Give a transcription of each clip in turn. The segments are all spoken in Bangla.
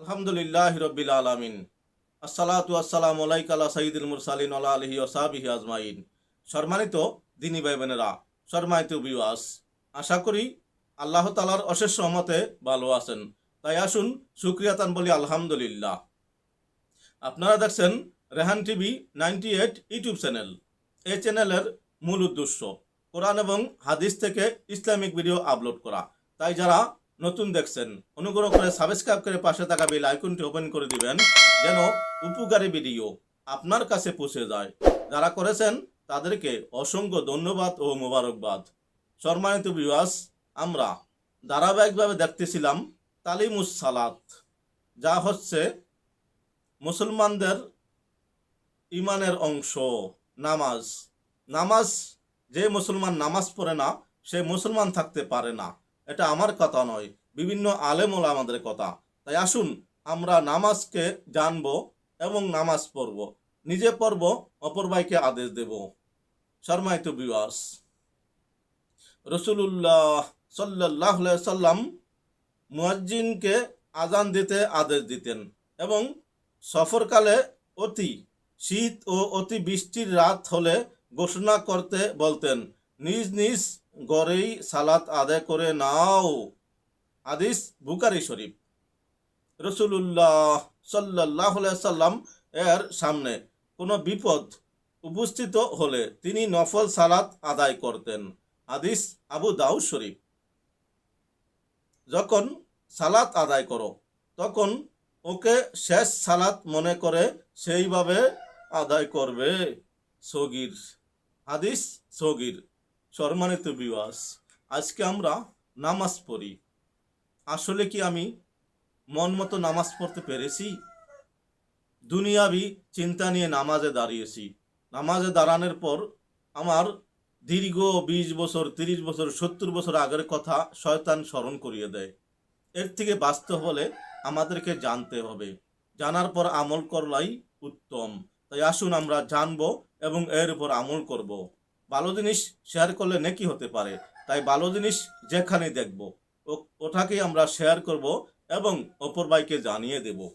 আলহামদুলিল্লাহ রবিল আলমিন। আসসালাতু আসসালাম আলাইকাল্লা সঈদুল মুরসালিন আল্লাহ আলহি ওসাবিহি আজমাইন। সম্মানিত দিনী ভাই বোনেরা সম্মানিত বিওয়াস আশা করি আল্লাহ তালার অশেষ রহমতে ভালো আছেন। তাই আসুন সুক্রিয়াতান বলি আলহামদুলিল্লাহ। আপনারা দেখছেন Rehan TV ninety eight YouTube channel. এই চ্যানেলের মূল উদ্দেশ্য, কোরআন এবং হাদিস থেকে ইসলামিক ভিডিও আপলোড করা। তাই যারা নতুন দেখছেন। অনুগ্রহ করে সাবস্ক্রাইব করে পাশে থাকা বেল আইকনটি ওপেন করে দিবেন, যেন উপকারী ভিডিও আপনার কাছে পৌঁছে যায়। যারা করেছেন, তাদেরকে অসংখ্য ধন্যবাদ ও মোবারকবাদ। সম্মানিত বিবাস আমরা ধারাবাহিকভাবে দেখতেছিলাম তালিমুস সালাত, যা হচ্ছে মুসলমানদের ইমানের অংশ, নামাজ। নামাজ, যে মুসলমান নামাজ পড়ে না, সে মুসলমান থাকতে পারে না। এটা আমার কথা নয়, বিভিন্ন আলেমল আমাদের কথা। তাই আসুন, আমরা নামাজকে জানব এবং নামাজ পড়ব। নিজে পড়ব, অপর ভাইকে আদেশ দেব। শর্মায়িত বিবাস রসুল্লাহ সাল্লাহ সাল্লাম মুয়াজ্জিনকে আজান দিতে আদেশ দিতেন এবং সফরকালে অতি শীত ও অতি বৃষ্টির রাত হলে ঘোষণা করতে বলতেন, নিজ নিজ গড়েই সালাত আদায় করে নাও। আদিস বুকারি শরীফ। রসুল্লাহ সাল্লাহ সাল্লাম এর সামনে কোনো বিপদ উপস্থিত হলে তিনি নফল সালাত আদায় করতেন। আদিস আবু দাউদ শরীফ। যখন সালাত আদায় করো, তখন ওকে শেষ সালাত মনে করে সেইভাবে আদায় করবে। সগির। হাদিস সগির। সম্মানিত বিবাস আজকে আমরা নামাজ পড়ি। আসলে কি আমি মন মতো নামাজ পড়তে পেরেছি? দুনিয়াবি চিন্তা নিয়ে নামাজে দাঁড়িয়েছি। নামাজে দাঁড়ানোর পর আমার দীর্ঘ বিশ বছর, তিরিশ বছর, সত্তর বছর আগের কথা শয়তান স্মরণ করিয়ে দেয়। এর থেকে বাস্তব হলে আমাদেরকে জানতে হবে। জানার পর আমল করলাই উত্তম। তাই আসুন আমরা জানব এবং এর উপর আমল করব। ভালো জিনিস শেয়ার করলে নেকি হতে পারে। তাই ভালো জিনিস যেখানে দেখব, ও- ওটাকেই আমরা শেয়ার করব এবং অপর ভাইকে জানিয়ে দেব।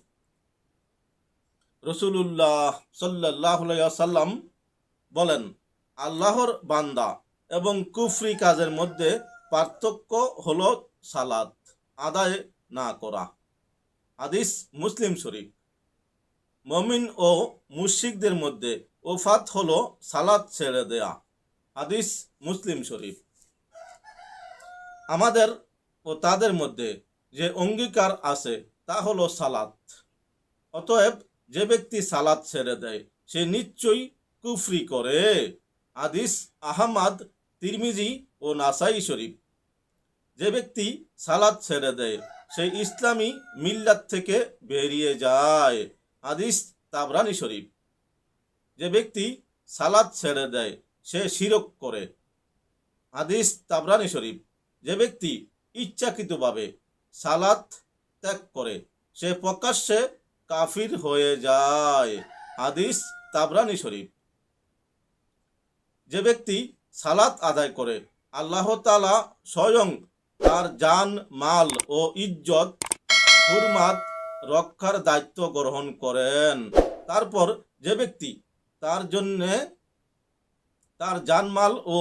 রসুল্লাহ সাল্লাহ সাল্লাম বলেন, আল্লাহর বান্দা এবং কুফরি কাজের মধ্যে পার্থক্য হল সালাদ, আদায় না করা। হাদিস মুসলিম শরীফ। মমিন ও মুশিকদের মধ্যে ওফাত হলো সালাদ ছেড়ে দেয়া। হাদিস মুসলিম শরীফ। আমাদের ও তাদের মধ্যে যে অঙ্গীকার আছে, তা হলো সালাত। অতএব যে ব্যক্তি সালাত ছেড়ে দেয়, সে নিশ্চয়ই কুফরি করে। আদিস আহমাদ, তিরমিজি ও নাসাই শরীফ। যে ব্যক্তি সালাদ ছেড়ে দেয়, সে ইসলামী মিল্লাত থেকে বেরিয়ে যায়। হাদিস তাবরানি শরীফ। যে ব্যক্তি সালাদ ছেড়ে দেয় সে শিরক করে। হাদিস তাবরানি শরীফ, যে ব্যক্তি ইচ্ছাকৃতভাবে সালাত ত্যাগ করে, সে প্রকাশ্যে কাফির হয়ে যায়। হাদিস তাবরানি শরীফ। যে ব্যক্তি সালাত আদায় করে, আল্লাহ তালা স্বয়ং তার জান, মাল ও ইজ্জত, হুরমাত, রক্ষার দায়িত্ব গ্রহণ করেন। তারপর যে ব্যক্তি তার জন্যে তার জানমাল ও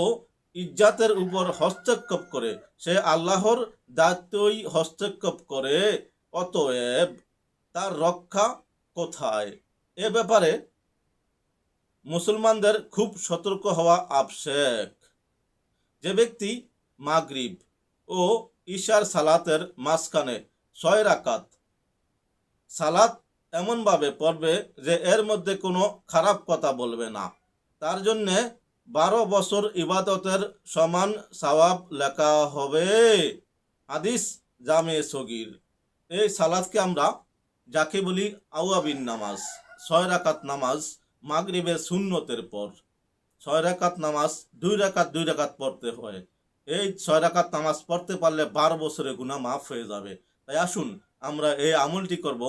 ইজ্জাতের উপর হস্তক্ষেপ করে। সে আল্লাহর দায়িত্বই হস্তক্ষেপ করে, অতএব তার রক্ষা কোথায়? এ ব্যাপারে মুসলমানদের খুব সতর্ক হওয়া আবশ্যক। যে ব্যক্তি মাগরিব ও ঈশার সালাতের মাঝখানে ছয় রাকাত, সালাত এমনভাবে পড়বে যে এর মধ্যে কোনো খারাপ কথা বলবে না। তার জন্যে বারো বছর ইবাদতের সমান সওয়াব লেখা হবে। হাদিস জামে সগির। এই সালাদকে আমরা যাকে বলি আউয়াবিন নামাজ, ছয় রাকাত নামাজ মাগরিবের শূন্যতের পর, ছয় রাকাত নামাজ দুই রাকাত দুই রাকাত পড়তে হয়। এই ছয় রাকাত নামাজ পড়তে পারলে বারো বছরের গুণা মাফ হয়ে যাবে। তাই আসুন আমরা এই আমলটি করব।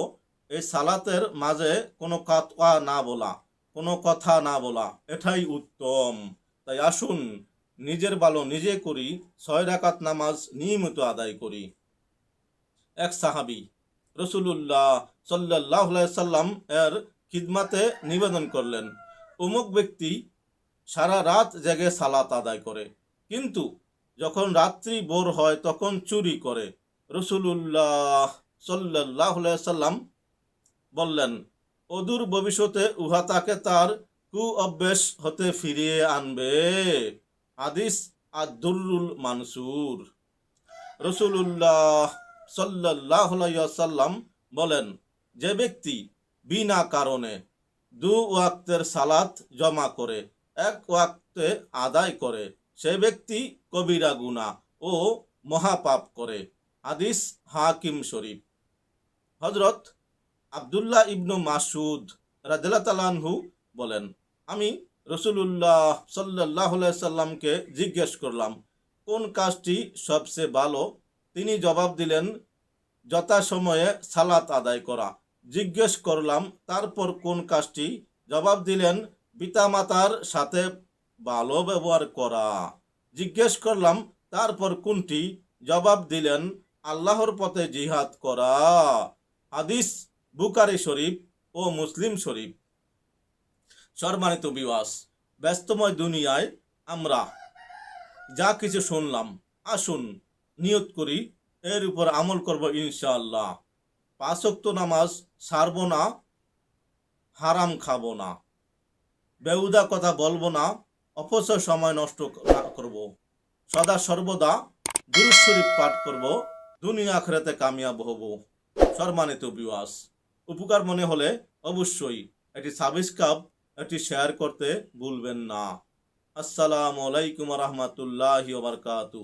এই সালাতের মাঝে কোনো কথা না বলা। কোনো কথা না বলা, এটাই উত্তম। তাই আসুন, নিজের ভালো নিজে করি, ছয় রাকাত নামাজ নিয়মিত আদায় করি। এক সাহাবি, রসুলুল্লাহ সাল্লাহ সাল্লাম এর খিদমাতে নিবেদন করলেন, অমুক ব্যক্তি সারা রাত জেগে সালাত আদায় করে, কিন্তু যখন রাত্রি বোর হয় তখন চুরি করে। রসুলুল্লাহ সাল্লাহ সাল্লাম বললেন অদূর ভবিষ্যতে উহা তাকে তার কু অভ্যেস হতে ফিরিয়ে আনবে। হাদিস আদুরুল মানসুর। রসুল্লাহ সাল্লাহ সাল্লাম বলেন, যে ব্যক্তি বিনা কারণে দু ওয়াক্তের সালাত জমা করে, এক ওয়াক্তে আদায় করে, সে ব্যক্তি কবিরা গুনা ও মহাপাপ করে। হাদিস হাকিম শরীফ। হজরত আবদুল্লাহ ইবনু মাসুদ রাদিল্লা তালানহু বলেন, আমি রসুলুল্লাহ সাল্লাহ সাল্লামকে জিজ্ঞেস করলাম, কোন কাজটি সবচেয়ে ভালো? তিনি জবাব দিলেন, যথাসময়ে সালাত আদায় করা। জিজ্ঞেস করলাম, তারপর কোন কাজটি? জবাব দিলেন, পিতামাতার সাথে ভালো ব্যবহার করা। জিজ্ঞেস করলাম, তারপর কোনটি? জবাব দিলেন, আল্লাহর পথে জিহাদ করা। হাদিস বুকারি শরীফ ও মুসলিম শরীফ। সম্মানিত বিবাস ব্যস্তময় দুনিয়ায় আমরা যা কিছু শুনলাম, আসুন, নিয়ত করি, এর উপর আমল করব ইনশাআল্লাহ। পাঁচক্ত নামাজ সারব না, হারাম খাব না। বেউদা কথা বলব না অপচয় সময় নষ্ট করব। সদা সর্বদা দুরুদ শরীফ পাঠ করব, দুনিয়া আখরাতে কামিয়াব হব। সম্মানিত বিওয়াস উপকার মনে হলে অবশ্যই একটি সাবস্ক্রাইব একটি শেয়ার করতে ভুলবেন না। আসসালামু আলাইকুম রহমতুল্লাহ বারকাতু